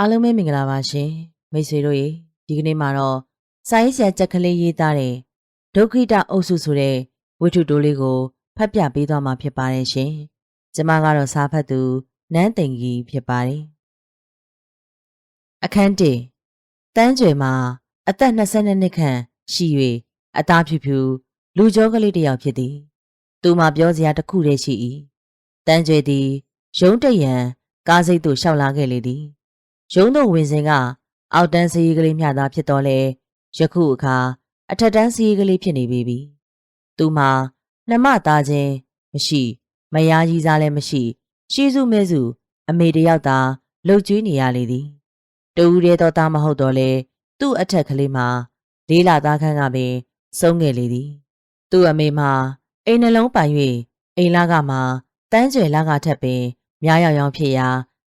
အားလုံးပဲမင်္ဂလာပါရှင်မိတ်ဆွေတို့ရေဒီကနေ့မှာတော့စာရေးဆရာကြက်ကလေးရေးသားတဲ့ဒုက္ခိတအုပ်စုဆိုတဲ့ဝိထုတိုးလေးကိုဖတ်ပြပေးသွားမှာဖြစ်ပါတယ်ရှင်ကျမကတော့စာဖတ်သူနန်းသိင်ကြီးဖြစ်ပါတယ်အခန်း1တန်းကျွေမှာအသက်22နှစ်ခန့်ရှိ၍အသားဖြူဖြူလူကြောကလေးတစ်ယောက်ဖြစ်သည်သူမှပြောစရာတစ်ခုတည်းရှိ၏တန်းကျွေသည်ရုံးတရံကားစိတ်သို့ရှောက်လာခဲ့လေသည် ရုံးသို့ဝင်စဉ်ကအောက်တန်းစည်းကလေးမျှသာဖြစ်တော်လဲယခုအခါအထက်တန်းစည်းကလေးဖြစ်နေပြီပြီ။သူမှာနှမသားချင်းမရှိမယားကြီးစားလည်းမရှိ ရှေးစုမဲစု အမေတယောက်သာလှုပ်ကြွေးနေရလေသည်။တူဦးရဲတော်သားမဟုတ်တော့လဲသူ့အထက်ကလေးမှာလေးလာသားခန်းကပင်ဆုံးငယ်လေသည်။သူ့အမေမှာအိမ်နှလုံးပိုင်၍အိမ်လာကမှတန်းကျွယ်လာကထက်ပင်များရောက်ရောက်ဖြစ်ရာ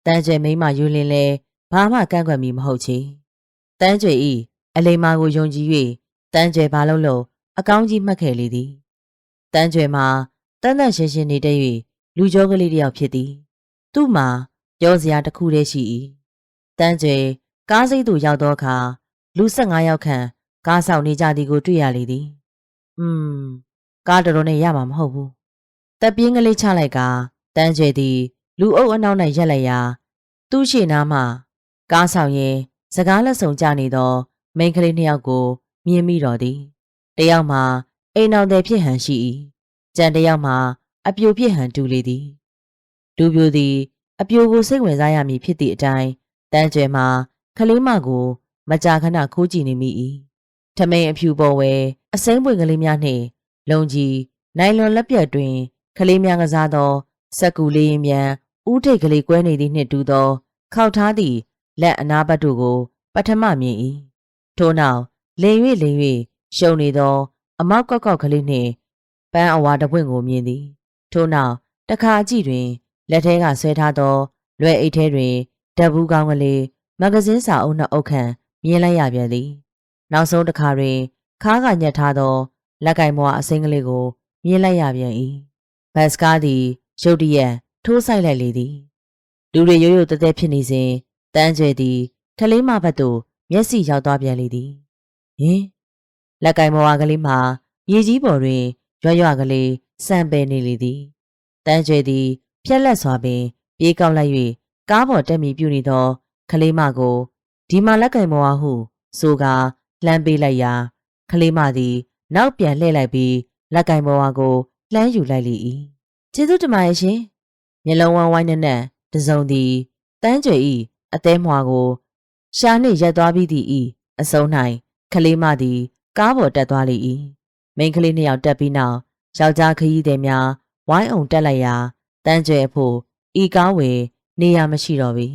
တန်းကျွယ်မိမယူလင်းလဲ ဘာမှကန့်ကွက်မိမဟုတ်ချေ။တန်းကျွေဤအလိမ္မာကိုယုံကြည်၍တန်းကျွေဘာလို့လို့အကောင်းကြီးမှတ်ခဲ့လေသည်။တန်းကျွေမှာတန်းတန်းရှင်းရှင်းနေတဲ့၍လူကြောကလေးတစ်ယောက်ဖြစ်သည်။သူ့မှာပြောစရာတစ်ခုတည်းရှိ၏။တန်းကျွေကားစိတ်သို့ရောက်သောအခါလူ15ယောက်ခန့်ကားဆောင်နေကြသည်ကိုတွေ့ရလေသည်။อืมကားတော်တော်နဲ့ရမှာမဟုတ်ဘူး။တပ်ပြင်းကလေးချလိုက်ကတန်းကျွေသည် လူအုပ်အနောက်၌ရက်လိုက်ရာ သူ့ရှေ့နားမှ ကားဆောင်ရင်စကားလက်ဆောင်ကြနေသောမိန်းကလေးနှစ်ယောက်ကို မြင်မိတော်သည်တယောက်မှာအိမ်အောင်တဲ့ဖြစ်ဟန်ရှိ၏ကြံတယောက်မှာအပြိုဖြစ်ဟန်တူလေသည်လူပြိုသည် အပြိုကိုစိတ်ဝင်စားရမည်ဖြစ်သည့်အတိုင်းတန်းကျဲမှာကလေးမကို မကြာခဏခိုးကြည့်နေမိ၏ထမိန်အဖြူပေါ်ဝဲအစိမ်းပွင့်ကလေးများနှင့်လုံကြီးနိုင်လွန်လက်ပြတ်တွင်ကလေးများကစားသောစက်ကူလေးရင်မြန်ဥထိတ်ကလေးကွဲနေသည့်နှင့်တူသောခောက်ထားသည့် လက်အနာဘတ်တို့ကို ပထမမြင်၏ထို့နောက်လိန်၍လိန်၍ရှုံနေသော အမောက်ကောက်ကောက်ကလေးနှင့်ပန်းအဝါတစ်ပွင့်ကိုမြင်သည်ထို့နောက်တခါအကြည့်တွင်လက်ထဲကဆွဲထားသော လွယ်အိတ်ထဲတွင်ဓာတ်ဘူးကောင်းကလေးမဂဇင်းစာအုပ်နှစ်အုပ်ခန့်မြင်လိုက်ရပြန်သည် နောက်ဆုံးတစ်ခါတွင်ခါးကညက်ထားသောလက်ကင်မွားအစိမ်းကလေးကို မြင်လိုက်ရပြန်၏ဘတ်စကားသည်ရုတ်တရက်ထိုးဆိုင်လိုက်လေသည်လူတွေရိုးရိုးတဲတဲဖြစ်နေစဉ် တန်းကျဲသည်ကလေးမဘက်သို့မျက်စိရောက်သွားပြန်လေသည်ဟင်လက်ကင်မွားကလေးမှာမြေကြီးပေါ်တွင်ရွရွကလေးစံပယ်နေလေသည်တန်းကျဲသည်ဖြက်လက်စွာပင် ပြေးကောက်လိုက်၍ကားပေါ်တက်မီပြုနေသောကလေးမကိုဒီမှာလက်ကင်မွားဟု ဆိုကာလှမ်းပေးလိုက်ရာကလေးမသည် နောက်ပြန်လှည့်လိုက်ပြီးလက်ကင်မွားကိုလှမ်းယူလိုက်လေ၏ကျေးဇူးတင်ပါတယ်ရှင်မျက်လုံးဝိုင်းဝိုင်းနဲ့နဲ့တစုံသည်တန်းကြွေဤ အသေးမွာကိုရှာနှင့်ရက်သွားပြီးသည့်ဤအစုံ၌ကလေးမသည် ကားပေါ်တက်သွားလေ၏မိန်းကလေးနှစ်ယောက်တက်ပြီးနောက်ယောက်ျားခရီးသည်များဝိုင်းအောင်တက်လိုက်ရာတန်းကြွေဖို့ဤကားဝယ်နေရာမရှိတော့ပြီ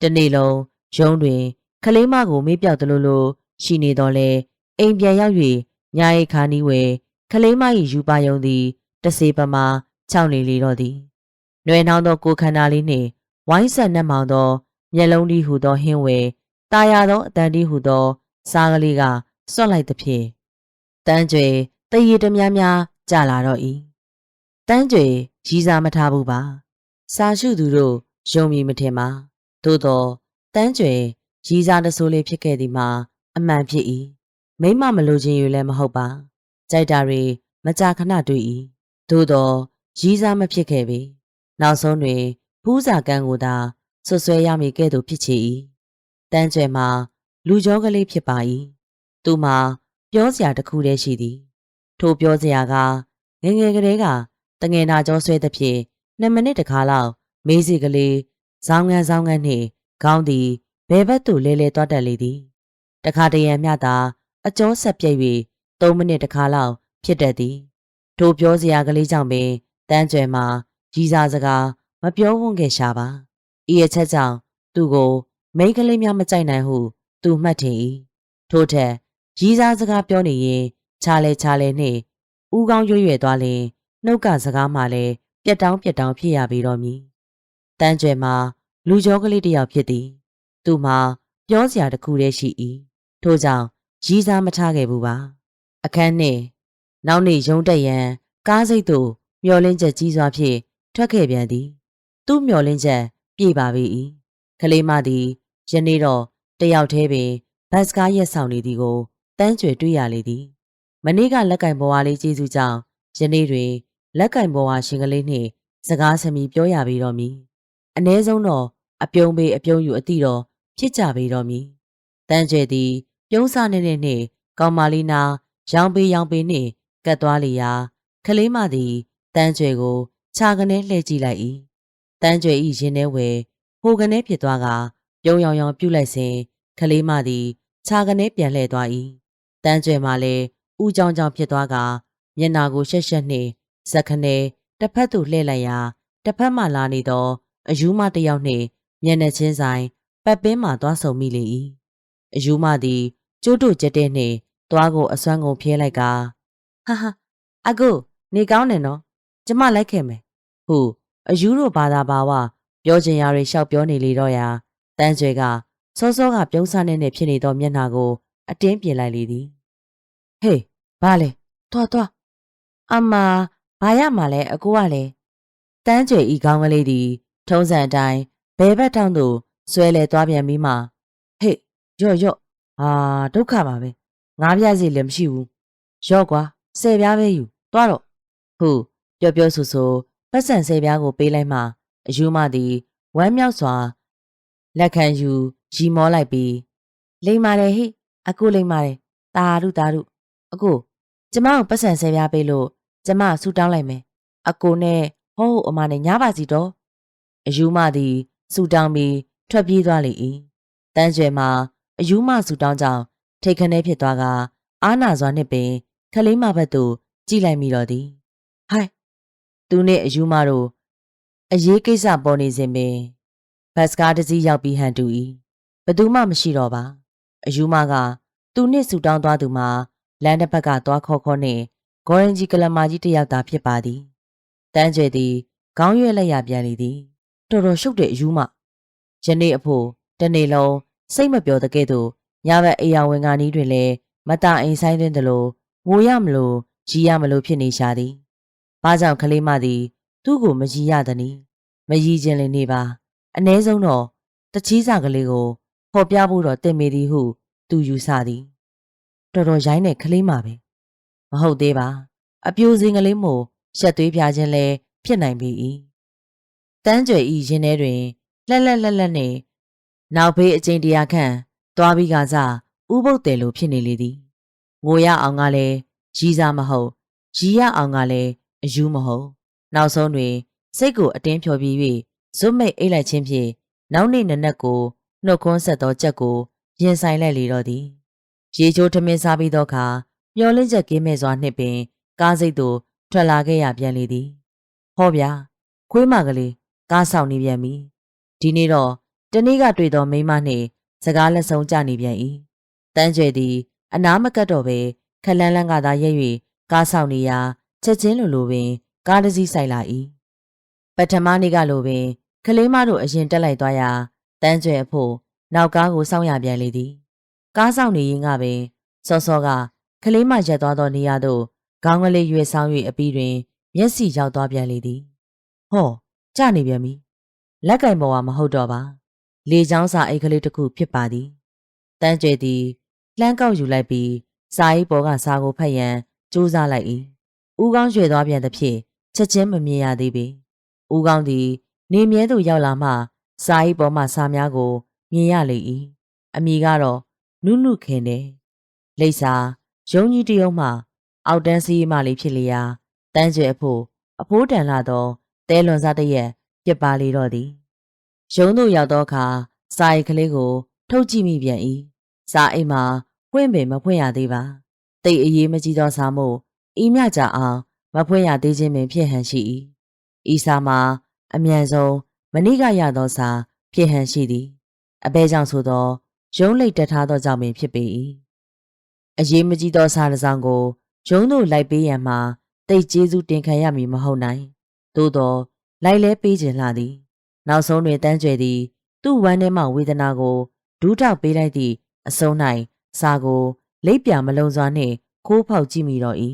တနေ့လုံးရုံးတွင်ကလေးမကိုမေးပြောက်သလိုလိုရှိနေတော့လေအိမ်ပြန်ရောက်၍ညာရိတ်ခါနီးဝယ်ကလေးမ၏ယူပါယုံသည်တစေပမာခြောက်နေလေတော့သည်။နှွယ်နှောင်းသောကိုခန္ဓာလေးနှင့်ဝိုင်းဆက်နှက်မောင်သော မျက်လုံးလေးဟူသောဟင်းဝဲတာယာသောအတန်လေးဟူသော စားကလေးကစွန့်လိုက်သဖြင့်တန်းကျွေတရေတများများကြလာတော့၏။တန်းကျွေရီးစားမထားဘူးပါ။စာရှုသူတို့ယုံမည်မထင်ပါ။သို့သောတန်းကျွေရီးစားတဆိုးလေးဖြစ်ခဲ့သည်မှာအမှန်ဖြစ်၏။မိမမလိုချင်ယူလည်းမဟုတ်ပါ။ကြိုက်တာတွေမကြာခဏတွေ့၏။သို့သောရီးစားမဖြစ်ခဲ့ပေနောက်ဆုံးတွင်ဖူးစာကန်းကိုသာ ဆွဆွဲရမည်ကဲ့သို့ဖြစ်ချေ၏တန်းကျဲမှာလူကြောကလေးဖြစ်ပါ၏သူမှာပြောစရာတစ်ခုတည်းရှိသည်ထိုပြောစရာကငငယ်ကလေးကတငယ်နာကြောဆွဲသဖြင့်နှစ်မိနစ်တခါလောက်မေးစီကလေးဇောင်းငန်းဇောင်းငန်းနှင့်ခေါင်းသည်ဘယ်ဘက်သို့လဲလဲသွားတတ်လေသည်တခါတရံမျှသာအကျော်ဆက်ပြည့်၍၃မိနစ်တခါလောက်ဖြစ်တတ်သည်ထိုပြောစရာကလေးကြောင့်ပင်တန်းကျွယ်မှာကြီးစားစကားမပြောဝန်းခဲ့ရှာပါ ဤအချက်ကြောင့်သူ့ကိုမိန်းကလေးများမကြိုက်နိုင်ဟုသူမှတ်ထင်၏ထို့ထက်ကြီးစားစကားပြောနေရင်ခြားလဲခြားလဲနှင့်ဥကောင်းရွရွယ်သွားလင်နှုတ်ကစကားမှလည်းပြက်တောင်းပြက်တောင်းဖြစ်ရပေတော့မည်တန်းကျွယ်မှာလူကြောကလေးတစ်ယောက်ဖြစ်သည်သူမှာပြောစရာတစ်ခုတည်းရှိ၏ထို့ကြောင့်ရီးစားမထားခဲ့ဘူးပါအခန်းနှင့်နောက်နေ့ရုံးတက်ရန်ကားစိတ်သို့မျောလင်းချက်ကြီးစွာဖြင့်ထွက်ခဲ့ပြန်သည် သူ့မျောလင်းချက် ပြေပါပြီကလေးမသည်ယနေ့တော့တယောက်တည်းပင်ဘတ်စကားရက်ဆောင်နေသည်ကိုတန်းကျွေတွေ့ရလေသည်မနေ့ကလက်ကင်ဘဝလေးကျေးဇူးကြောင့်ယနေ့တွင်လက်ကင်ဘဝရှင်ကလေးနှင့်စကားဆမီပြောရပေတော့မည်အ ਨੇ ဆုံးတော့အပြုံးပေအပြုံးယူအတိတော့ဖြစ်ကြပေတော့မည်တန်းကျွေသည် ပြုံးစားနေနေနှင့်ကောင်မာလီနာရောင်ပေရောင်ပေနှင့်ကတ်သွားလျာကလေးမသည်တန်းကျွေကိုခြာကနေလှည့်ကြည့်လိုက်၏ တန်းကျွေ၏ရင်ထဲဝယ်ဟိုကနေဖြစ်သွားကပြုံးရောင်ရောင်ပြုတ်လိုက်စဉ်ကလေးမသည်ခြာကနေပြန်လှည့်သွား၏တန်းကျွေမှလည်းဥကြောင်ကြောင်ဖြစ်သွားကမျက်နာကိုရှက်ရှက်နှင့်ဇက်ခနဲတစ်ဖက်သို့လှည့်လိုက်ရာတစ်ဖက်မှလာနေသောအယူမတစ်ယောက်နှင့်မျက်နှာချင်းဆိုင်ပတ်ပင်းမှသွားဆုံမိလေ၏အယူမသည်ကျိုးတို့ကြက်တဲ့နှင့်သွားကိုအစွမ်းကုန်ဖျဲလိုက်ကာဟာဟာအကိုနေကောင်းတယ်နော်ကျမလိုက်ခဲ့မယ်ဟု အယူတို့ဘာသာဘာဝပြောချင်ရာတွေရှောက်ပြောနေလေတော့ရာတန်းကျွေကစောစောကပြုံးစားနေနေဖြစ်နေသောမျက်နှာကို အတင်းပြင်လိုက်လေသည်ဟေးဘာလဲသွားသွားအမဘာရမှာလဲအကိုကလည်းတန်းကျွေဤကောင်းကလေးသည် ထုံးစံအတိုင်းဘဲဘက်ထောင်းသို့ဆွဲလဲသွားပြန်ပြီးမှဟေ့ရော့ရော့ဟာဒုက္ခပါပဲငါးပြားစီလည်းမရှိဘူးရော့ကွာဆယ်ပြားပဲယူသွားတော့ဟုပြောပြောဆူဆူ ပတ်စံဆယ်ပြားကိုပေးလိုက်မှအယူမသည်ဝမ်းမြောက်စွာလက်ခံယူရီမောလိုက်ပြီးလိမ္မာတယ်ဟိအကိုလိမ္မာတယ်တာရုတာရုအကိုကျမကိုပတ်စံဆယ်ပြားပေးလို့ကျမဆူတောင်းလိုက်မယ်အကိုနဲ့ဟောအမနဲ့ညားပါစီတော့အယူမသည်ဆူတောင်းပြီးထွက်ပြေးသွားလေ၏တန်းကျွဲမှာအယူမဆူတောင်းကြောင့်ထိတ်ခနဲဖြစ်သွားကအာနာစွာနှင့်ပင်ခလေးမဘက်သို့ကြည့်လိုက်မိတော့သည်ဟိုင် သူနှင့်အယူမတို့အရေးကိစ္စပေါ်နေစဉ်ပင်ဘတ်စကားတစ်စီးရောက်ပြီးဟန်တူ၏ဘသူမှမရှိတော့ပါအယူမကသူနှင့်ဆူတောင်းသွားသူမှာလမ်းတစ်ဖက်ကသွားခေါ်ခေါ်နှင့်ဂေါ်ရင်ကြီးကလမာကြီးတစ်ယောက်သာဖြစ်ပါသည်တန်းကျဲသည်ခေါင်းရွက်လက်ရပြန်လေသည်တော်တော်ရှုပ်တဲ့အယူမယနေ့အဖို့တနေ့လုံးစိတ်မပျော်တဲ့ကဲ့သို့ညဘက်အိယာဝင်ကနီးတွင်လည်းမတအိမ်ဆိုင်တွင်တလို့ငိုရမလို့ရီရမလို့ဖြစ်နေရှာသည်။ ဘာကြောင့်ကလေးမသည် သူ့ကိုမရီရသနည်းမရီခြင်းလည်းနေပါအ ਨੇ ဆုံးတော့တချီးစာကလေးကိုဖော်ပြဖို့တော့တင်မေသည်ဟု သူယူဆသည်တော်တော်ရိုင်းတဲ့ကလေးမပဲမဟုတ်သေးပါ အပြိုစင်ကလေးမို့ရှက်သွေးပြခြင်းလဲဖြစ်နိုင်ပေ၏တန်းကြွယ်ဤရင်ထဲတွင်လှက်လက်လက်လက်နှင့်နောက်ဘေးအကျဉ်တရာခန့်သွားပြီးကစားဥပုတ်တယ်လို့ဖြစ်နေလေသည်ငိုရအောင်ကလည်းရီးစားမဟုတ်ရီးရအောင်ကလည်း အယူမဟုတ်နောက်ဆုံးတွင်စိတ်ကိုအတင်းဖြော်ပြီး၍ဇွတ်မိတ်အိတ်လိုက်ခြင်းဖြင့်နောက်နေ့နနက်ကိုနှုတ်ခွန်းဆက်သောကြက်ကိုရင်ဆိုင်လိုက်လေတော့သည်ရေချိုးထမင်းစားပြီးသောအခါမျောလင်းချက်ကင်းမဲ့စွာနှင့်ပင် ကားစိတ်သို့ထွက်လာခဲ့ရပြန်လေသည်ဟောဗျာခွေးမကလေးကားဆောင်နေပြန်ပြီဒီနေ့တော့တနေ့ကတွေ့သောမိန်းမနှင့်စကားလက်ဆုံးကြနေပြန်၏တန်းကျဲသည် အနာမကတ်တော့ပဲခလန်းလန်းကသာရက်၍ကားဆောင်နေရာ ချက်ချင်းလိုလိုပင် ကားတစ်စီးဆိုင်လာ၏ပထမနေ့ကလိုပင်ကလေးမတို့အရင်တက်လိုက်သွားရာတန်းကျဲအဖို့နောက်ကားကိုစောင့်ရပြန်လေသည်ကားဆောင်နေရင်ကပင်စောစောကကလေးမရက်သွားသောနေရာသို့ခေါင်းကလေးရွေဆောင်၍အပြီးတွင် မျက်စိရောက်သွားပြန်လေသည်ဟောကြနေပြန်ပြီလက်ကင်ပေါ်ကမဟုတ်တော့ပါ လေချောင်းစာအိတ်ကလေးတစ်ခုဖြစ်ပါသည်တန်းကျဲသည်လှမ်းကောက်ယူလိုက်ပြီးစာအိတ်ပေါ်ကစာကိုဖတ်ရန်ကြိုးစားလိုက်၏ ဦးကောင်းရွေသွားပြန်သဖြင့်ချက်ချင်းမမြင်ရသေးပေဦးကောင်းသည် နေမြဲသို့ရောက်လာမှစာအိတ်ပေါ်မှစာများကို မြင်ရလေ၏အမိကတော့နုနုခင်တယ်လိပ်စာရုံကြီးတရုံမှအောက်တန်းစီးမှလေးဖြစ်လျာတန်းကျဲအဖို့အဖိုးတန်လာသောတဲလွန်စားတရက်ပြစ်ပါလေတော့သည်ရုံးသို့ရောက်သောအခါစာအိတ်ကလေးကို ထုတ်ကြည့်မိပြန်၏စာအိတ်မှာဖွင့်ပင်မဖွင့်ရသေးပါတိတ်အေးမကြီးသောစာမို့ ဤမြကြအောင်မဖွင့်ရသေးခြင်းပင်ဖြစ်ဟန်ရှိ၏ဤစာမှာအမြန်ဆုံးမနေ့ကရသောစာဖြစ်ဟန်ရှိသည်အဘဲကြောင့်ဆိုသောရုံးလိတ်တက်ထားသောကြောင့်ပင်ဖြစ်ပေ၏အရေးမကြီးသောစာတစ်စောင်ကိုရုံးသို့လိုက်ပေးရန်မှာတိတ်ကျေးဇူးတင်ခံရမည်မဟုတ်နိုင်သို့သောလိုက်လဲပေးခြင်းလာသည် နောက်ဆုံးတွင်တန်းကျယ်သည် သူ့ဝမ်းထဲမှဝေဒနာကိုဒူးထောက်ပေးလိုက်သည့်အစုံ၌စာကိုလိပ်ပြမလုံစွာနှင့်ခိုးဖောက်ကြည့်မိတော့၏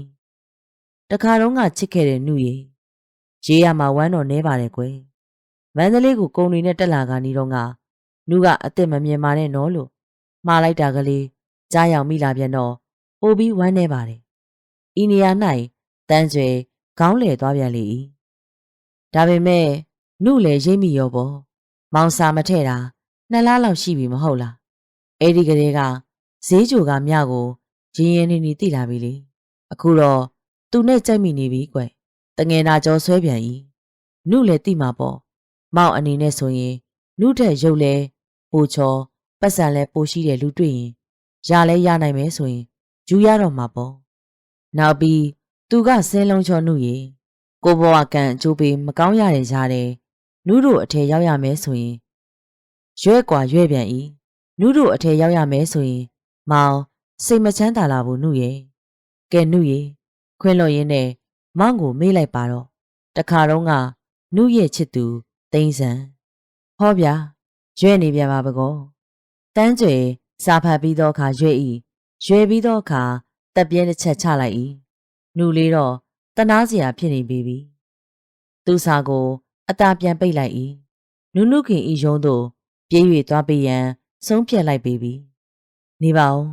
တခါတော့ကချစ်ခဲ့တဲ့နှုရေရေးရမှာဝမ်းတော်နေပါတယ်ကွယ်မန္တလေးကိုကုံတွေနဲ့တက်လာကနီတော့ကနုကအစ်စ်မမြင်ပါနဲ့နော်လို့မှားလိုက်တာကလေးကြားရောက်မိလာပြန်တော့ပိုပြီးဝမ်းနေပါတယ်ဤနေရာ၌တန်းကျွေခေါင်းလေသွားပြန်လေ၏ဒါပေမဲ့နုလည်းရိပ်မိရောပေါ့မောင်စာမထဲ့တာနှစ်လားလောက်ရှိပြီမဟုတ်လားအဲ့ဒီကလေးကဈေးကြိုကမြကိုရင်းရင်းနေနေသိလာပြီလေအခုတော့ သူနဲ့ကြိုက်မိနေပြီကွတငယ်နာကြောဆွဲပြန်၏နုလည်းသိမှာပေါ့မောင်အနေနဲ့ဆိုရင်နုထက်ရုပ်လဲပိုချောပတ်စံလဲပိုရှိတဲ့လူတွေ့ရင်ရလဲရနိုင်မယ်ဆိုရင်ယူရတော့မှာပေါ့နောက်ပြီးသူကဆင်းလုံးချောနုရေကိုဘဝကံအကျိုးပေးမကောင်းရတဲ့ကြားတယ်နုတို့အထည်ရောက်ရမယ်ဆိုရင်ရွဲ့กว่าရွဲ့ပြန်ဤနုတို့အထည်ရောက်ရမယ်ဆိုရင် မောင်စိတ်မချမ်းသာလာဘူးနုရေကဲနုရေ ခွင်းလို့ရင်းနဲ့မောင်ကိုမေးလိုက်ပါတော့တခါတော့ကနုရဲ့ချစ်သူသိန်းဆန်ဟောဗျာရွဲ့နေပြန်ပါပကောတန်းကျွေစာဖတ်ပြီးတော့အခါရွဲ့ဤရွဲ့ပြီးတော့အခါတက်ပြဲတစ်ချက်ချလိုက်ဤနုလေးတော့တနာစရာဖြစ်နေပြီသူစာကိုအตาပြန်ပိတ်လိုက်ဤနုနုခင်ဤရုံးသို့ပြေး၍သွားပေးရန်ဆုံးဖြတ်လိုက်ပေပြီနေပါဦး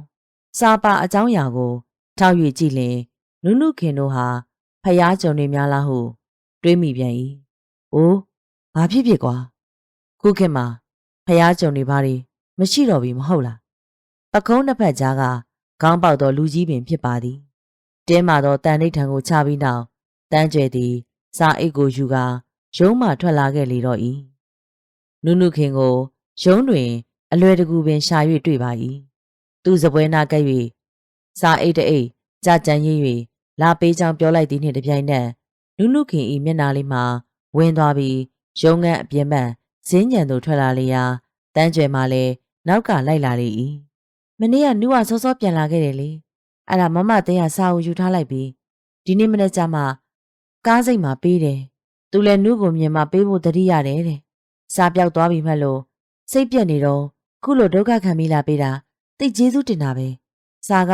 စာပါအကြောင်းအရာကိုထောက်၍ကြည့်လင် နုနုခင်တို့ဟာဖျားကြုံနေများလားဟုတွေးမိပြန်၏။အိုးဘာဖြစ်ဖြစ်ကွာခုခေတ်မှာဖျားကြုံနေပါလေမရှိတော့ပြီမဟုတ်လား။ပကုံးနှစ်ဖက်ကြားကခေါင်းပေါက်သောလူကြီးပင်ဖြစ်ပါသည်။တင်းမာသောတန်ဋိဌံကိုချပြီးနောက်တန်းကျဲသည်စာအိတ်ကိုယူကာရုံးမှထွက်လာခဲ့လေတော့၏။နုနုခင်ကိုရုံးတွင် အလွယ်တကူပင်ရှာ၍တွေ့ပါ၏။သူစပွဲနာကပ်၍စာအိတ်တအိတ် ကြာကြံရည်၍လာပေးကြောင်းပြောလိုက်သည်နှင့်တပြိုင်နက်နုနုခင်ဤမျက်နာလေးမှာဝင်သွားပြီးရုံငန်းအပြင်ပန်းဇင်းညံသို့ထွက်လာလေရာတန်းကျွယ်မှလည်းနောက်ကလိုက်လာလေ၏မနေ့ကနုကစောစောပြန်လာခဲ့တယ်လေအဲ့ဒါမမတဲကစာအုပ်ယူထားလိုက်ပြီးဒီနေ့မနေ့ကျမှကားစိတ်မှာပေးတယ်သူလည်းနုကိုမြင်မှပေးဖို့တတိရတယ်တဲ့စာပြောက်သွားပြီမှလို့စိတ်ပြက်နေတော့ခုလိုဒုက္ခခံမိလာပေးတာသိကျေးဇူးတင်တာပဲစာက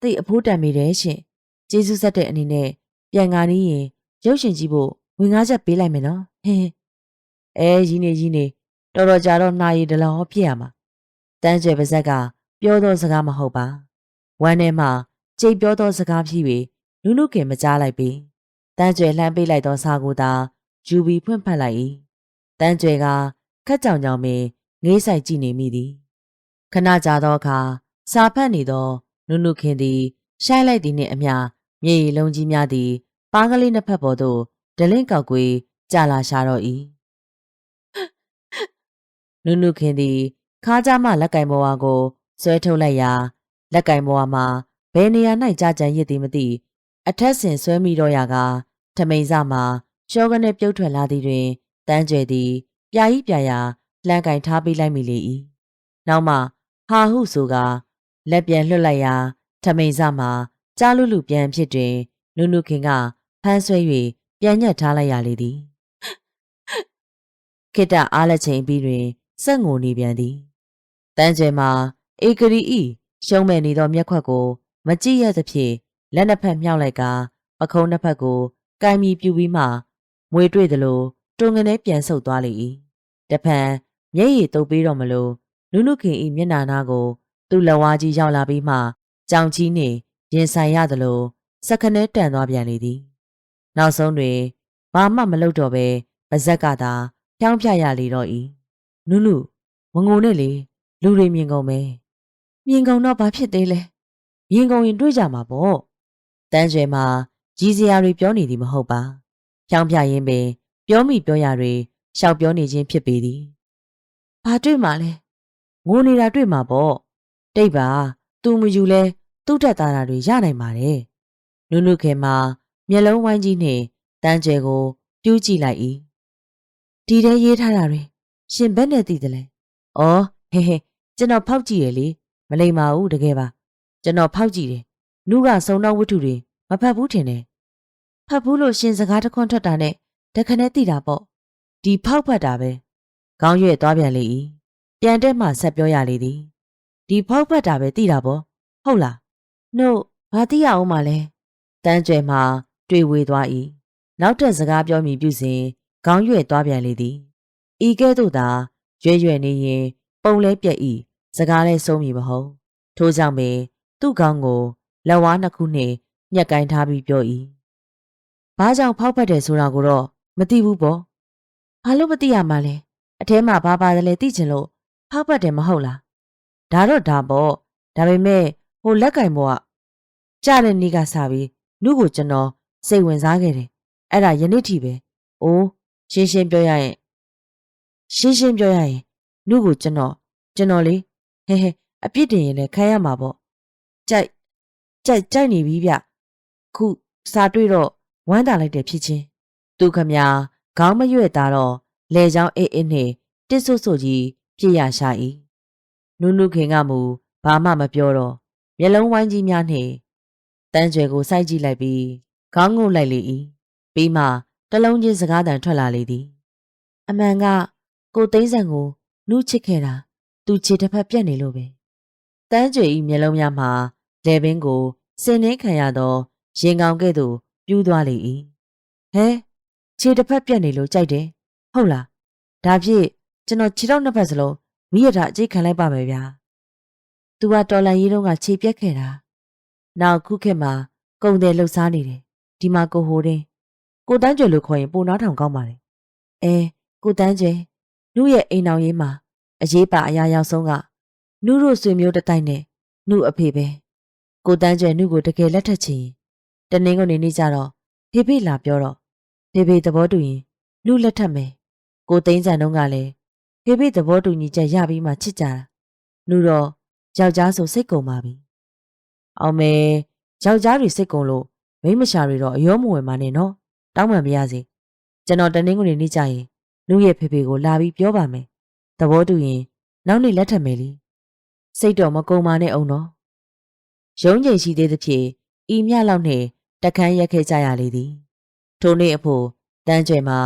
သိအဖိုးတန်မိတယ်ရှင်ကျေးဇူးဆက်တဲ့အနေနဲ့ပြန်ကားနေရင်ရုပ်ရှင်ကြည့်ဖို့ဝင်ငါးချက်ပေးလိုက်မယ်နော်ဟင်းအဲရီးနေရီးနေတော်တော်ကြာတော့နှာရည်ဒလောပြည့်ရမှာတန်းကျဲပါဇက်ကပြောသောစကားမဟုတ်ပါဝမ်းထဲမှာကြိတ်ပြောသောစကားဖြစ်ပြီးနုနုခင်မကြားလိုက်ပြီတန်းကျဲလှမ်းပေးလိုက်သောစာကိုသာယူပြီးဖွင့်ဖတ်လိုက်၏တန်းကျဲကခက်ကြောင်ကြောင်ပင်ငေးဆိုင်ကြည့်နေမိသည်ခဏကြာသောအခါစာဖတ်နေသော နုနုခင်သည်ရှိုင်းလိုက်သည်နှင့်အမျှမြေရီလုံးကြီးများသည်ပါးကလေးနှစ်ဖက်ပေါ်သို့ဒလင့်ကောက်ကွေးကြာလာရှာတော့၏နုနုခင်သည်ခါးကြမှလက်ကင်ဘဝကိုဆွဲထုတ်လိုက်ရာလက်ကင်ဘဝမှာဘယ်နေရာ၌ကြာကြံရစ်သည်မသိအထက်ဆင်ဆွဲမိတော့ရာကထမိန်စမှာရှောကနေပြုတ်ထွက်လာသည်တွင်တန်းကျဲသည်ပြာကြီးပြာရာလှမ်းကင်ထားပေးလိုက်မိလေ၏နောက်မှဟာဟုဆိုက လက်ပြန်လွှတ်လိုက်ရာထမိန်စမှာကြားလူလူပြန်ဖြစ်တွင်နုနုခင်ကဖမ်းဆွဲ၍ပြန်ညက်ထားလိုက်ရလေသည်ခိတအားလက်ချိန်ပြီးတွင်စက်ငိုနေပြန်သည်တန်းကျဲမှာဧကရီဤရှုံးမဲ့နေသောမျက်ခွက်ကို မကြည့်ရသဖြင့်လက်နှစ်ဖက်မြောက်လိုက်ကပခုံးနှစ်ဖက်ကိုကင်မီပြူပြီးမှမွေတွေ့သလိုတွန်ငနေပြန်ဆုပ်သွားလေ၏တဖန်မျက်ရည်တုပ်ပြီးတော့မလို့နုနုခင်ဤမျက်နာနာကို သူ့လက်ဝါးကြီးရောက်လာပြီးမှကြောင်ကြီးနှင့်ရင်ဆိုင်ရသလိုစက္ကနဲတန်သွားပြန်လေသည်နောက်ဆုံးတွင်ဘာမှမလုပ်တော့ပဲပါဇက်ကသာဖြောင်းပြရလေတော့၏နုနုမငုံနဲ့လေလူတွေမြင်ကုန်မယ်မြင်ကုန်တော့ဘာဖြစ်သေးလဲမြင်ကုန်ရင်တွေ့ကြမှာပေါ့တန်းကျွဲမှာကြီးစရာတွေပြောနေသည်မဟုတ်ပါဖြောင်းပြရင်းပင် ပြောမိပြောရတွေရှောက်ပြောနေခြင်းဖြစ်ပေသည်ဘာတွေ့မှလဲငိုနေတာတွေ့မှာပေါ့ တိတ်ပါသူမယူလဲသူ့တက်သားတာတွေရနိုင်ပါတယ်နုနုခင်မှာမျက်လုံးဝိုင်းကြီးနှင့်တန်းကျဲကို ပြူးကြည့်လိုက်၏ဒီထဲရေးထားတာတွေရှင်ဘက်နဲ့တည်တယ်လဲ။အော်ဟဲဟဲကျွန်တော်ဖောက်ကြည့်ရလေမလိမ္မာဘူးတကယ်ပါ ကျွန်တော်ဖောက်ကြည့်တယ်နုကစုံတော့ဝတ္ထုတွေမဖတ်ဘူးထင်တယ်ဖတ်ဘူးလို့ရှင်စကားတခွန်းထွက်တာနဲ့တခနဲ့တည်တာပေါ့ဒီဖောက်ဖတ်တာပဲခေါင်းရွက်သွားပြန်လေ၏ပြန်တက်မှဆက်ပြောရလေသည် ဒီဖောက်ဖတ်တာပဲတည်တာပေါ့ဟုတ်လားနှုတ်ဘာသိရအောင်မလဲတန်းကျဲမှာတွေ့ဝေသွား၏နောက်ထပ်စကားပြောမိပြုစဉ်ခေါင်းရွက်သွားပြန်လေသည်ဤကဲ့သို့သာရွဲ့ရွဲ့နေရင်ပုံလဲပြက်ဤစကားလဲဆုံးမည်မဟုတ်ထို့ကြောင့်ပင်သူ့ကောင်းကိုလက်ဝါးနှစ်ခုနှင့်ညှက်ကင်ထားပြီးပြော၏ဘာကြောင့်ဖောက်ဖက်တယ်ဆိုတာကိုတော့မသိဘူးပေါ့ဘာလို့မသိရမှာလဲအထဲမှာဘာပါတယ်လဲသိချင်လို့ဖောက်ဖက်တယ်မဟုတ်လား ဒါတော့ဒါပေါ့ဒါပေမဲ့ဟိုလက်ကင်ဘောကကြားတဲ့နေ့ကစပြီးလူကိုကျွန်တော်စိတ်ဝင်စားခဲ့တယ်အဲ့ဒါယနေ့ထိပဲအိုးရှင်းရှင်းပြောရရင်ရှင်းရှင်းပြောရရင်လူကိုကျွန်တော်ကျွန်တော်လေဟဲဟဲအပြစ်တင်ရင်လည်းခံရမှာပေါ့ကြိုက်ကြိုက်ကြိုက်နေပြီဗျခုစာတွေ့တော့ဝမ်းသာလိုက်တယ်ဖြစ်ချင်းသူခမခေါင်းမရွက်သားတော့လေချောင်းအေးအေးနဲ့တစ်ဆွဆွကြီးပြည့်ရရှာ၏ နုနုခင်ကမူဘာမှမပြောတော့မျက်လုံးဝိုင်းကြီးများနှင့်တန်းကျွယ်ကိုစိုက်ကြည့်လိုက်ပြီးခေါင်းငုတ်လိုက်လေ၏ပြီးမှတလုံးချင်းစကားတန်ထွက်လာလေသည် အမှန်ကကိုသိန်းဆန်ကိုနုချစ်ခဲ့တာသူခြေတစ်ဖက်ပြက်နေလို့ပဲတန်းကျွေဤမျက်လုံးများမှာလေပင်ကိုစင်နှင်းခံရသောရင်ကောင်ကဲ့သို့ပြူးသွားလေ၏ဟဲခြေတစ်ဖက်ပြက်နေလို့ကြိုက်တယ်ဟုတ်လားဒါဖြင့်ကျွန်တော်ခြေထောက်နှစ်ဖက်စလုံး မိရတာအကျိတ်ခံလိုက်ပါမယ်ဗျာသူကတော်လန်ရေးတုန်းကခြေပြက်ခဲ့တာနောက်ခုခေတ်မှာကုံတယ်လှုပ်ရှားနေတယ်ဒီမှာကိုဟိုတင်းကိုတန်းကျွယ်လို့ခေါ်ရင်ပိုနားထောင်ကောင်းပါလေအဲကိုတန်းကျွယ်နုရဲ့အိမ်တော်ရေးမှာအရေးပါအရာရောက်ဆုံးကနုတို့ဆွေမျိုးတစ်တိုက်နဲ့နုအဖေပဲကိုတန်းကျွယ်နုကိုတကယ်လက်ထက်ချင်တနင်္ဂနွေနေ့ကျတော့ဖေဖေလာပြောတော့ဖေဖေသဘောတူရင်နုလက်ထက်မယ်ကိုသိန်းဆန်တုန်းကလည်း ဖေဖေသဘောတူညီချက်ရပြီးမှချစ်ကြတာနုတော့ယောက်ျားဆိုစိတ်ကုန်ပါပြီအောင်မဲယောက်ျားတွေစိတ်ကုန်လို့မိန်းမရှာတွေတော့အယောမဝင်ပါနဲ့နော်တောင်းပန်ပါရစေကျွန်တော်တနင်္ဂနွေနေ့ကျရင်နုရဲ့ဖေဖေကိုလာပြီးပြောပါမယ်သဘောတူရင်နောက်နေ့လက်ထပ်မယ်လीစိတ်တော်မကုန်ပါနဲ့အောင်နော်ရုံးချိန်ရှိသေးသဖြင့်ဤမြလောက်နှင့်တခန်းရက်ခဲ့ကြရလေသည်ထိုနေ့အဖို့တန်းကျွဲမှာ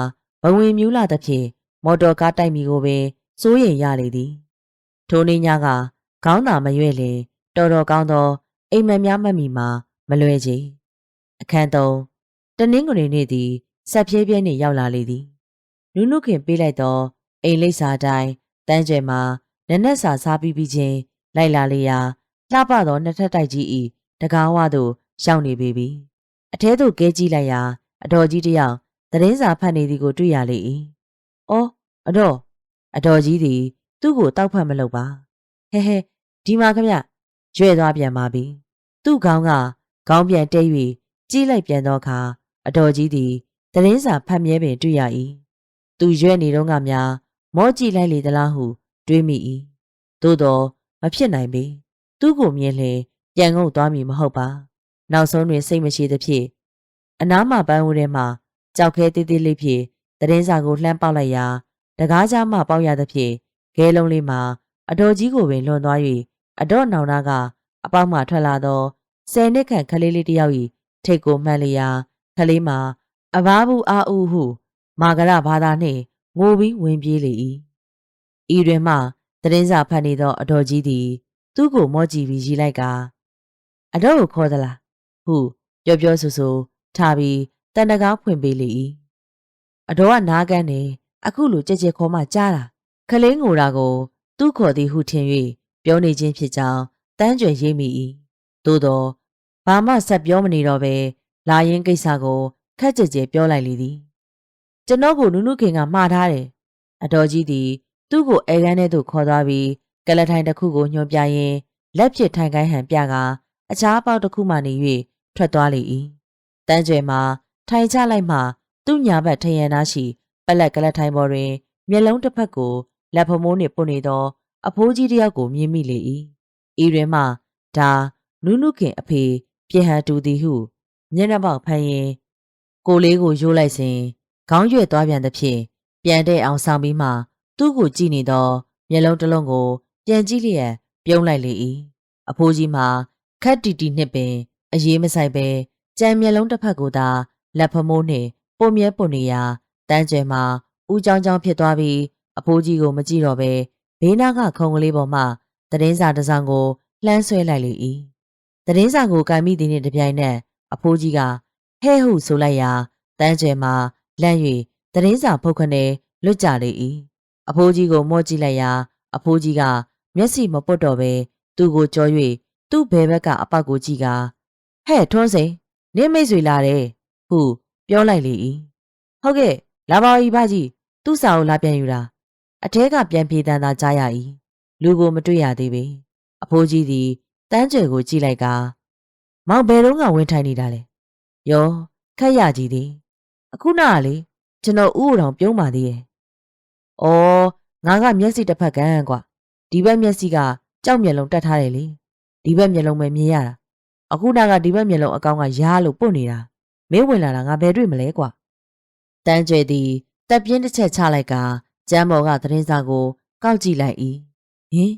ဘဝင်မြူးလာသဖြင့် မော်တော်ကားတိုက်မိကိုပင်စိုးရိမ်ရလေသည်ထိုနေ့ညကခေါင်းသာမရွဲ့လေတော်တော်ကောင်းသောအိမ်မက်များမှတ်မိမှာမလွယ်ချေအခန်းသုံးတနင်္ဂနွေနေ့သည်ဆက်ပြဲပြဲနှင့်ရောက်လာလေသည်နုနုခင်ပေးလိုက်သောအိမ်လိပ်စာတိုင်းတန်းကျဲမှာနက်နက်စာစားပြီးပြီးချင်းလိုက်လာလေရာလှပသောနှစ်ထပ်တိုက်ကြီးဤတကားဝသို့ရောက်နေပေပြီအထဲသို့ကဲကြည့်လိုက်ရာအတော်ကြီးတစ်ယောက်သတင်းစာဖတ်နေသည်ကိုတွေ့ရလေ၏ အော်အတော်အတော်ကြီးသည်သူ့ကိုတောက်ဖတ်မလုပ်ပါဟဲဟဲဒီမှာခမရွဲ့သွားပြန်ပါပြီသူ့ခေါင်းကခေါင်းပြန်တဲ၍ကြီးလိုက်ပြန်သောအခါအတော်ကြီးသည်သတင်းစာဖတ်မြဲပင်တွေ့ရ၏သူရွဲ့နေတော့ကများမောကြည့်လိုက်လေသလားဟု တွေးမိ၏သို့တော့မဖြစ်နိုင်ပေသူ့ကိုမြင်လျင်ပြန်ငုတ်သွားမည်မဟုတ်ပါနောက်ဆုံးတွင်စိတ်မရှိသဖြင့်အနားမှပန်းဦးထဲမှကြောက်ခဲသေးသေးလေးဖြင့် သတင်းစာကိုလှမ်းပေါက်လိုက်ရာတကားကြားမှပေါက်ရသဖြင့်ခဲလုံးလေးမှာအတော်ကြီးကိုပင်လွန်သွား၍အတော့နောင်နာကအပေါက်မှထွက်လာသောဆယ်နှစ်ခန့်ကလေးလေးတစ်ယောက်၏ထိတ်ကိုမှန်လျာကလေးမှာအဘာဘူးအာဦးဟု မာဂရဘာသာနှင့်ငိုပြီးဝင်ပြေးလေ၏ဤတွင်မှသတင်းစာဖတ်နေသောအတော်ကြီးသည် သူ့ကိုမော့ကြည့်ပြီးရီလိုက်ကအတော့ကိုခေါ်သလားဟုပြောပြောဆိုဆိုထားပြီးတန်တကားဖွင့်ပေးလေ၏ အတော်ကနားကန်းနေအခုလိုကြက်ကြက်ခေါ်မှကြားတာခလင်းငိုတာကို သူ့ခေါ်သည်ဟုထင်၍ပြောနေခြင်းဖြစ်ကြောင်းတန်းကြွယ်ရိပ်မိ၏သို့တော့ဘာမှဆက်ပြောမနေတော့ပဲလာရင်ကိစ္စကိုခက်ကြဲကြဲပြောလိုက်လေသည်ကျွန်တော်ကိုနုနုခင်ကမှားထားတယ်အတော်ကြီးသည် သူ့ကိုအဲကန်းထဲသို့ခေါ်သွားပြီးကလထိုင်တစ်ခုကိုညွှန်ပြရင်းလက်ဖြစ်ထိုင်ကိုင်းဟန်ပြကအခြားပေါက်တစ်ခုမှနေ၍ထွက်သွားလေ၏တန်းကျွယ်မှာထိုင်ချလိုက်မှ သူ့ညာဘက်ထရန်သားရှိပလက်ကလထိုင်ပေါ်တွင်မျက်လုံးတစ်ဖက်ကိုလက်ဖမိုးနှင့်ပုတ်နေသော အဖိုးကြီးတစ်ယောက်ကိုမြင်မိလေ၏ဤတွင်မှဒါနုနုခင်အဖေပြဟန်တူသည်ဟုမျက်နှာပေါက်ဖမ်းရင်ကိုလေးကိုရိုးလိုက်စဉ်ခေါင်းရွက်သွားပြန်သဖြင့်ပြန်တဲ့အောင်ဆောင်ပြီးမှသူ့ကိုကြည့်နေသောမျက်လုံးတစ်လုံးကို ပြန်ကြည့်လျက်ပြုံးလိုက်လေ၏အဖိုးကြီးမှာခက်တီတီနှစ်ပင် အရေးမဆိုင်ပဲကြံမျက်လုံးတစ်ဖက်ကိုသာလက်ဖမိုးနှင့် ပုံမြဲပုံနေရာတန်းကျဲမှာဦးချောင်းချောင်းဖြစ်သွားပြီးအဖိုးကြီးကိုမကြည့်တော့ပဲဘေးနားကခုံကလေးပေါ်မှသတင်းစာတစ်စောင်ကိုလှမ်းဆွဲလိုက်လေ၏သတင်းစာကိုကင်မိသည်နှင့်တပြိုင်နက်အဖိုးကြီးကဟဲ့ဟုဆိုလိုက်ရာတန်းကျဲမှာလန့်၍သတင်းစာဖုတ်ခနဲလွတ်ကြလေ၏အဖိုးကြီးကိုမော့ကြည့်လိုက်ရာအဖိုးကြီးကမျက်စိမပွတ်တော့ပဲသူ့ကိုကြော၍သူ့ဘဲဘက်ကအပေါက်ကိုကြည့်ကဟဲ့ထွန်းစိန်နင်းမိတ်ဆွေလာတယ်ဟု ပြောလိုက်လေ၏ဟုတ်ကဲ့လာပါဦးဘကြီးသူ့စာကိုလာပြန်ယူတာအထဲကပြန်ပြေးတန်းသာကြားရ၏လူကိုမတွေ့ရသေးပေအဖိုးကြီးသည်တန်းကျယ်ကိုကြည့်လိုက်ကမောင်ဘယ်တော့ကဝင်ထိုင်နေတာလဲယောခက်ရကြီးသည်အခုနကလေကျွန်တော်ဥ့တော်ပြုံးပါသေးရဲ့။အော်ငါကမျက်စိတစ်ဖက်ကန်းကွာဒီဘက်မျက်စိကကြောက်မျက်လုံးတက်ထားတယ်လေဒီဘက်မျက်လုံးပဲမြင်ရတာအခုနကဒီဘက်မျက်လုံးအကောင်ကရားလို့ပုတ်နေတာ မင်းဝင်လာတာငါဘယ်တွေ့မလဲကွာတန်းကျွေသည်တက်ပြင်းတစ်ချက်ချလိုက်ကကျမ်းမော်ကသတင်းစာကို ကောက်ကြည့်လိုက်၏ဟင်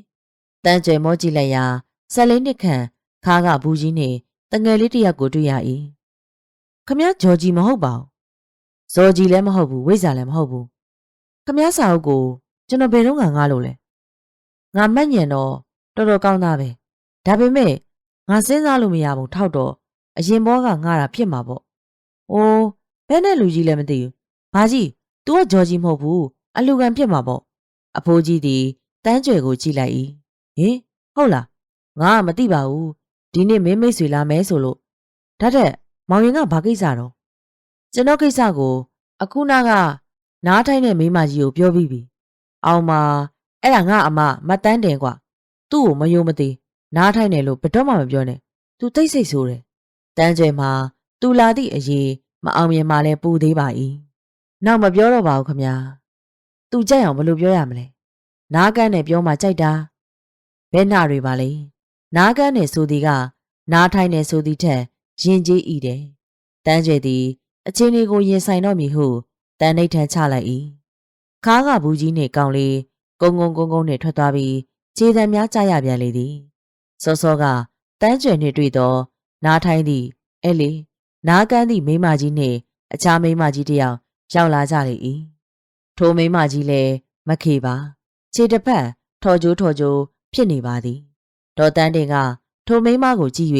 တန်းကျွေမောကြည့်လိုက်ရာဆက်လေးနှစ်ခန့်ခါကဘူးကြီးနှင့်တငယ်လေးတစ်ယောက်ကိုတွေ့ရ၏ခမည်းဂျော်ဂျီမဟုတ်ပါဘူးဇော်ဂျီလည်းမဟုတ်ဘူးဝိဇ္ဇာလည်းမဟုတ်ဘူးခမည်းစာအုပ်ကိုကျွန်တော်ဘယ်တော့ငါငားလို့လဲငါမှတ်ညံတော့တော်တော်ကောင်းသားပဲဒါပေမဲ့ငါစဉ်းစားလို့မရဘူးထောက်တော့အရင်ဘောကငားတာဖြစ်မှာပေါ့။ အိုးဘယ်နဲ့လူကြီးလည်းမသိဘူး။ဘာကြီး तू ကဂျော်ကြီးမဟုတ်ဘူးအလူကန်ဖြစ်မှာပေါ့။အဖိုးကြီးသည်တန်းကြွယ်ကိုကြည့်လိုက်၏။ဟင်ဟုတ်လားငါကမသိပါဘူး။ဒီနေ့မင်းမိတ်ဆွေလာမဲဆိုလို့ဒါတဲ့မောင်ရင်ကဘာကိစ္စတော့ကျွန်တော်ကိစ္စကို အခုနကနားထိုင်တဲ့မိမကြီးကိုပြောပြီးပြီ။အောင်မအဲ့ဒါငါအမမတ်တန်းတယ်ကွာသူ့ကိုမယုံမသိနားထိုင်တယ်လို့ဘယ်တော့မှမပြောနဲ့သူသိစိတ်ဆိုးတယ်တန်းကျဲမှာ သူလာသည့်အရေးမအောင်မြင်မှလည်းပူသေးပါ၏နောက်မပြောတော့ပါဘူးခမညာသူကြိုက်အောင်ဘယ်လိုပြောရမလဲနားကန်းနဲ့ပြောမှကြိုက်တာဘဲနာတွေပါလေနားကန်းနဲ့ဆိုသည်ကနားထိုင်နဲ့ဆိုသည်ထက်ရင်ကြီးဤတယ်တန်းကျဲသည်အချင်းလေးကိုရင်ဆိုင်တော့မည်ဟုတန်နှိတ်ထန်ချလိုက်၏ခါးကဘူးကြီးနှင့်ကောင်းလေးကုန်းကုန်းကုန်းကုန်းနှင့်ထွက်သွားပြီးခြေတံများကြရပြန်လေသည်စောစောကတန်းကျွယ်နှင့်တွေ့သောနားထိုင်းသည့်အဲ့လေ နားကန်းသည့်မိမကြီးနှင့်အခြားမိမကြီးတယောက်ရောက်လာကြလေ၏ထိုမိမကြီးလည်းမခေပါ ခြေတစ်ဖက်ထော်ကြိုးထော်ကြိုးဖြစ်နေပါသည်ဒေါ်တန်းတင်ကထိုမိမကိုကြည့်၍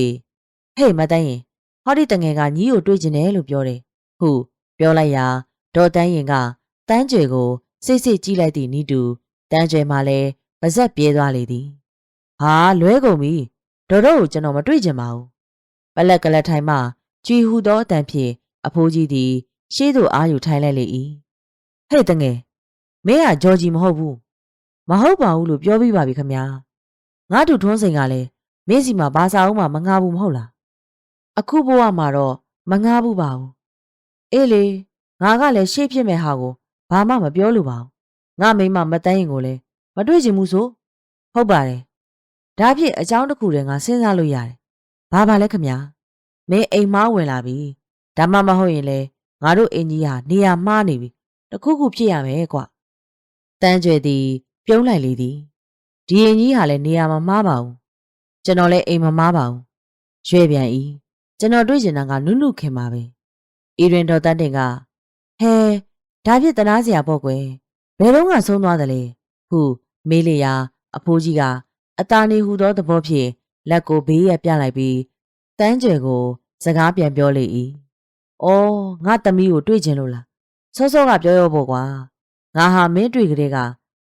ဟေ့မတန်းရင်ဟောဒီတငယ်ကညီကိုတွေ့ကျင်တယ်လို့ပြောတယ်ဟုပြောလိုက်ရာဒေါ်တန်းရင်ကတန်းကျွေကိုစိတ်စိတ်ကြည့်လိုက်သည့်နီးတူတန်းကျွေမှလည်းပါဇက်ပြေးသွားလေသည်ဟာလွဲကုန်ပြီဒေါ်တော့ကိုကျွန်တော်မတွေ့ချင်ပါဘူးပလက်ကလက်ထိုင်မှ ကြွီဟူသောအတန်ဖြင့်အဖိုးကြီးသည် ရှေးသို့အာယူထိုင်လိုက်လေ၏ဟဲ့တငယ်မင်းကဂျော်ဂျီမဟုတ်ဘူးမဟုတ်ပါဘူးလို့ပြောပြီးပါပြီခမညာငါတို့ထွန်းစိန်ကလည်းမင်းစီမှာဘာစာအုပ်မှမငားဘူးမဟုတ်လားအခုဘဝမှာတော့မငားဘူးပါဘူးအေးလေငါကလည်းရှေ့ဖြစ်မဲ့ဟာကိုဘာမှမပြောလို့ပါဘူးငါမိမမတန်းရင်ကိုလည်းမတွေ့ချင်ဘူးဆိုဟုတ်ပါတယ်ဒါဖြင့်အကြောင်းတစ်ခုတည်းငါစဉ်းစားလို့ရတယ်ဘာပါလဲခမညာ မင်းအိမ်မားဝင်လာပြီဒါမှမဟုတ်ရင်လေငါတို့အင်ကြီးဟာနေရာမှားနေပြီတခုခုဖြစ်ရမယ်ကွတန်းကျွဲသည်ပြုံးလိုက်လေသည်ဒီအင်ကြီးဟာလည်းနေရာမမှားပါဘူးကျွန်တော်လည်းအိမ်မမှားပါဘူးရွှဲပြန်ဤကျွန်တော်တွေ့ကျင်တာကနုနုခင်ပါပဲအီရင်တော်တန်းတင်ကဟဲဒါဖြင့်တနာစရာပေါ့ကွယ်ဘယ်တော့မှဆုံးသွားတယ်လေဟုမေးလျာအဖိုးကြီးကအသားနေဟူသောသဘောဖြင့်လက်ကိုဘေးရပြလိုက်ပြီး တန်းကျယ်ကို စကားပြန်ပြောလေ၏။အော်ငါသမီးကိုတွေ့ချင်လို့လား။စောစောကပြောရောပေါ့ကွာ။ငါဟာမင်းတွေ့ကလေးက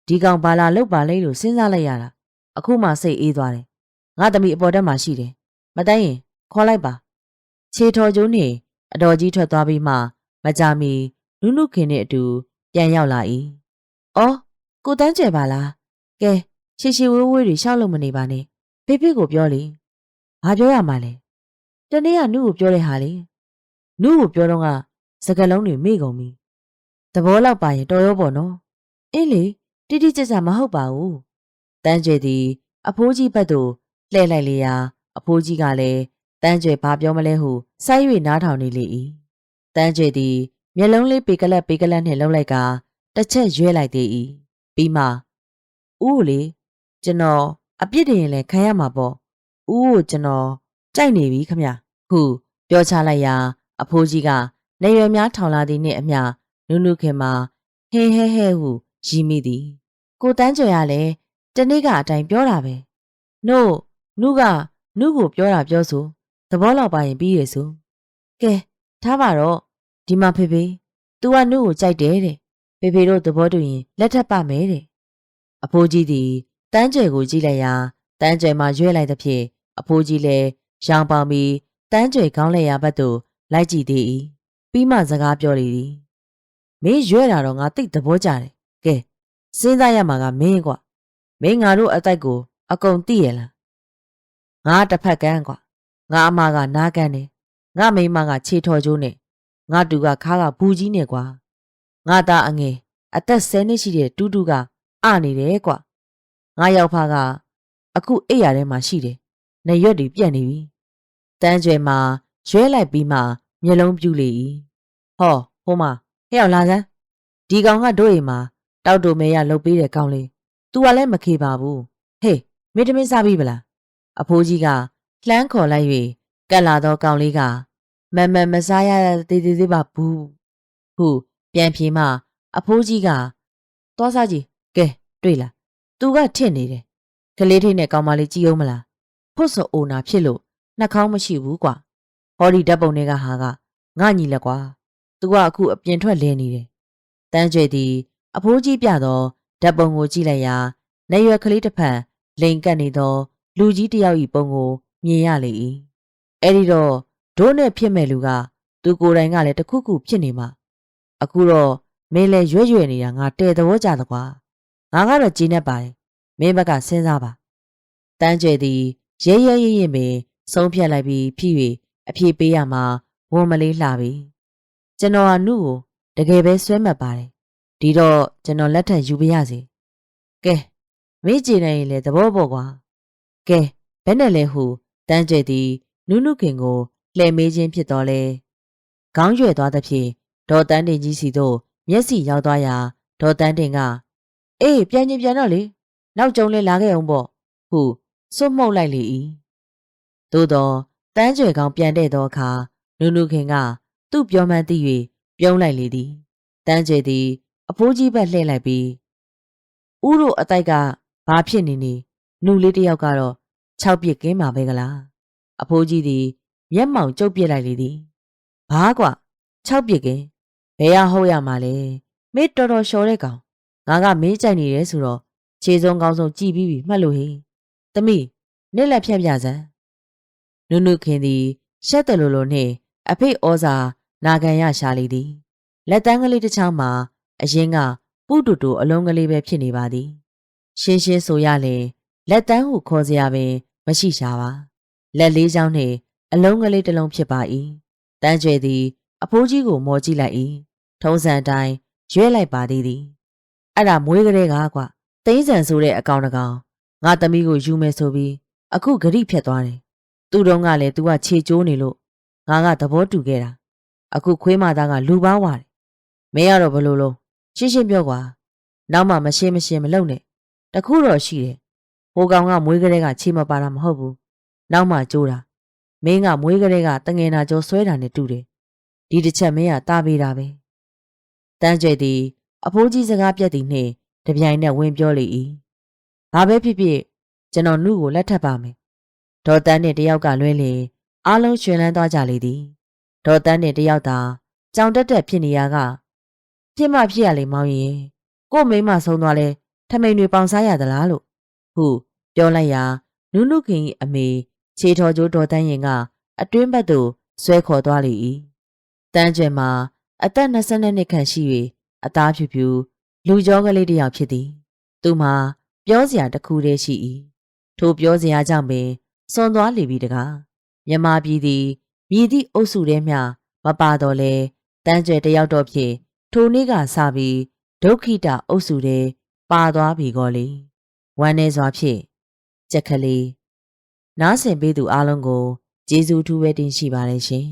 ဒီကောင်ဘာလာလောက်ပါလဲလို့စဉ်းစားလိုက်ရတာ။အခုမှစိတ်အေးသွားတယ်။ငါသမီးအပေါ်တက်မှာရှိတယ်။မတိုင်းရင်ခေါ်လိုက်ပါ။ခြေထော်ကျိုးနေအတော်ကြီးထွက်သွားပြီးမှမကြမီနုနုခင်နဲ့အတူပြန်ရောက်လာ၏။အော်ကိုတန်းကျယ်ပါလား။ကဲရှီရှီဝေးဝေးတွေရှောက်လို့မနေပါနဲ့ဖေဖေကိုပြောလေဘာပြောရမှာလဲ တနေ့ကနုကိုပြောတဲ့ဟာလေနုကိုပြောတော့ကစကလုံးတွေမေ့ကုန်ပြီသဘောလောက်ပါရင်တော်ရောပေါ့နော်အင်းလေတိတိကျကျမဟုတ်ပါဘူးတန်းကျွေသည်အဖိုးကြီးဘက်သို့လှည့်လိုက်လေရာအဖိုးကြီးကလည်းတန်းကျွေဘာပြောမလဲဟုစိုက်၍နားထောင်နေလေ၏တန်းကျွေသည်မျက်လုံးလေးပေကလတ်ပေကလတ်နှင့်လှုပ်လိုက်ကတစ်ချက်ရွဲလိုက်သေး၏ပြီးမှဦးကိုလေကျွန်တော်အပြစ်တင်ရင်လည်းခံရမှာပေါ့။ဦးကိုကျွန်တော် ကြိုက်နေပြီခမ။ဟုပြောချလိုက်ရာ အဖိုးကြီးကနေရွယ်များထောင်လာသည်နှင့်အမျှနုနုခင်မှာဟဲဟဲဟဲဟုရီးမိသည်။ကိုတန်းကျော်ရလည်းတနေ့ကအတိုင်းပြောတာပဲ။နို့နုကနုကိုပြောတာပြောဆိုသဘောလောက်ပါရင်ပြီးရဆို။ကဲထားပါတော့ဒီမှာဖေဖေ तू ကနုကိုကြိုက်တယ်တဲ့။ဖေဖေတို့သဘောတူရင်လက်ထပ်ပါမယ်တဲ့။အဖိုးကြီးသည်တန်းကျယ်ကိုကြည့်လိုက်ရာတန်းကျယ်မှရွေ့လိုက်သဖြင့်အဖိုးကြီးလည်း ရောင်ပေါင်ပြီးတန်းကျယ်ခေါင်းလဲရာဘက်သို့လိုက်ကြည့်သေး၏ပြီးမှစကားပြောလေသည်မင်းရွေ့တာတော့ငါသိသဘောကျတယ်ကဲစဉ်းစားရမှာကမင်းကွာမင်းငါတို့အတိုက်ကို အကုန်သိရလားငါတစ်ဖက်ကန်းကွာငါအမကနားကန်းတယ်ငါမိမကခြေထော်ကျိုးနဲ့ငါတူကခါကဘူးကြီးနဲ့ကွာငါသားအငယ်အသက်10နှစ်ရှိတဲ့တူတူကအနေတယ်ကွာငါရောက်ဖကအခုအိပ်ရထဲမှာရှိတယ်။နေရွက်တွေပြက်နေပြီ။ တန်းကျွဲမှာရွဲလိုက်ပြီးမှမျက်လုံးပြူလေ၏။ဟောဟိုမှာဟဲ့အောင်လာစမ်းဒီကောင်ကတို့အိမ်မှာတောက်တူမဲရလှုပ်ပေးတဲ့ကောင်လေး။ तू ကလည်းမခေပါဘူး။ဟေးမင်းတမင်းစားပြီဗလား။အဖိုးကြီးကလှမ်းခေါ်လိုက်၍ကက်လာသောကောင်လေးကမမမစားရသေးသေးသေးပါဘူး။ဟုပြန်ပြေမှအဖိုးကြီးကသွားစားကြည့်ကဲတွေ့လား။ तू ကထင့်နေတယ်ကလေးထိတ်နဲ့ကောင်မလေးကြည့်အောင်မလားဖွတ်စောအိုနာဖြစ်လို့ နှာခေါင်းမရှိဘူးကွာဟောဒီဓာတ်ပုံတွေကဟာကငါညီလက်ကွာသူကအခုအပြင်ထွက်လင်းနေတယ်တန်းကျွေသည်အဖိုးကြီးပြသောဓာတ်ပုံကိုကြည့်လိုက်ရာနေရွယ်ကလေးတစ်ဖက်လိန်ကပ်နေသော လူကြီးတစ်ယောက်၏ပုံကိုမြင်ရလေ၏အဲ့ဒီတော့ဒိုးနဲ့ဖြစ်မဲ့လူကသူကိုယ်တိုင်ကလည်းတခုခုဖြစ်နေမှာအခုတော့မင်းလဲရွရွ့နေတာငါတဲသဘောကျသကွာငါကတော့ကြည်နေပါတယ်မင်းဘက်ကစဉ်းစားပါတန်းကျဲသည်ရဲရဲရရင်ပင် ဆုံးဖြတ်လိုက်ပြီးဖြည့်၍အပြေပေးရမှာဝန်မလေးလှပြီကျွန်တော်ကနုကိုတကယ်ပဲဆွဲမှတ်ပါတယ်ဒီတော့ကျွန်တော်လက်ထပ်ယူပါရစေကဲမင်းကြည်နေရင်လေသဘောပေါက်ကွာကဲဘယ်နဲ့လဲဟုတန်းကျဲသည်နုနုခင်ကိုလှည့်မေးခြင်းဖြစ်တော်လဲခေါင်းရွယ်သွားသဖြင့်ဒေါ်တန်းတင်ကြီးစီတို့မျက်စိရောက်သွားရာဒေါ်တန်းတင်ကအေးပြန်ချင်းပြန်တော့လေနောက်ကြုံလဲလာခဲ့အောင်ပေါ့ဟုစွတ်မှုတ်လိုက်လေ၏ သို့တော့တန်းကြွယ်ကောင်ပြန်တဲ့သောအခါနုနုခင်ကသူ့ပြောမှန်းသိ၍ပြုံးလိုက်လေသည်တန်းကြွယ်သည် အဖိုးကြီးဘက်လှည့်လိုက်ပြီးဥတို့အတိုက်ကဘာဖြစ်နေနေနုလေးတယောက်ကတော့၆ပြစ်ကင်းမှာပဲကလားအဖိုးကြီးသည်မျက်မှောင်ကျုပ်ပြစ်လိုက်လေသည်ဘာကွ၆ပြစ်ကင်းဘယ်ရဟုတ်ရမှာလဲမေးတော်တော်လျှော်တဲ့ကောင်ငါကမေးကြိုက်နေတယ်ဆိုတော့ခြေစုံကောင်းဆုံးကြည်ပြီးပြီမှတ်လို့ဟိသမီးနစ်လက်ဖြတ်ပြစမ်း နုနုခင်သည်ရှက်တယ်လို့လို့နှင့်အဖေဩစာနာခံရရှာလေသည်လက်တန်းကလေးတစ်ချောင်းမှာအရင်ကပုတူတူအလုံးကလေးပဲဖြစ်နေပါသည်ရှင်းရှင်းဆိုရလေလက်တန်းဟုခေါ်စရာပင် မရှိရှာပါလက်လေးချောင်းနှင့်အလုံးကလေးတစ်လုံးဖြစ်ပါ၏တန်းကျွဲသည် အဖိုးကြီးကိုမော်ကြည့်လိုက်၏ထုံးစံအတိုင်းရွဲလိုက်ပါသေးသည်အဲ့ဒါမွေးကလေးကကွာသိန်းဆန်ဆိုတဲ့အကောင်တကောင်ငါသမီးကိုယူမယ်ဆိုပြီးအခုဂရိဖြတ်သွားတယ် သူ့တုံးကလည်း तू ကခြေကျိုးနေလို့ငါကသဘောတူခဲ့တာအခုခွေးမသားကလူပားဝါတယ်မင်းကတော့ဘလို့လုံးရှင်းရှင်းပြောကွာနောက်မှမရှင်းမရှင်းမလုပ်နဲ့တခုတော့ရှိတယ်ဟိုကောင်ကမွေးကလေးကခြေမပါတာမဟုတ်ဘူးနောက်မှကြိုးတာမင်းကမွေးကလေးကတငယ်နာကျော်ဆွဲတာနဲ့တူတယ်ဒီတစ်ချက်မင်းကတားပေးတာပဲတန်းကျဲသည်အဖိုးကြီးစကားပြတ်သည်နှင့်တပြိုင်နက်ဝင်ပြောလေ၏ဘာပဲဖြစ်ဖြစ်ကျွန်တော်နှုကိုလက်ထပ်ပါမယ် ဒေါ်တန်းနှင့်တယောက်ကလွဲလေအားလုံးရှင်လန်းသွားကြလေသည်ဒေါ်တန်းနှင့်တယောက်သာကြောင်တက်တက်ဖြစ်နေရကဖြစ်မှဖြစ်ရလေမောင်ရင်ကို့မိမဆုံးသွားလဲထမိန်တွေပေါင်စားရသလားလို့ဟုပြောလိုက်ရာနုနုခင်၏အမေခြေထော်ကျိုးဒေါ်တန်းရင်ကအတွင်းဘက်သို့ဆွဲခေါ်သွားလေ၏တန်းကျဲမှာအသက်22နှစ်ခန့်ရှိ၍အသားဖြူဖြူလူကြောကလေးတစ်ယောက်ဖြစ်သည် သူမှာပြောစရာတစ်ခုတည်းရှိ၏ထိုပြောစရာကြောင့်ပင် စွန်သွားလေပြီတကားမြမပြည်သည်မြည်သည့်အုပ်စုထဲမှမပါတော့လဲတန်းကျဲတယောက်တော့ဖြင့်ထိုနေ့ကစပြီးဒုက္ခိတအုပ်စုထဲပါသွားပြီကောလေဝမ်းနေစွာဖြင့်ကြက်ကလေးနားဆင်ပေးသူအလုံးကိုကျေးဇူးထူးပဲတင်ရှိပါတယ်ရှင်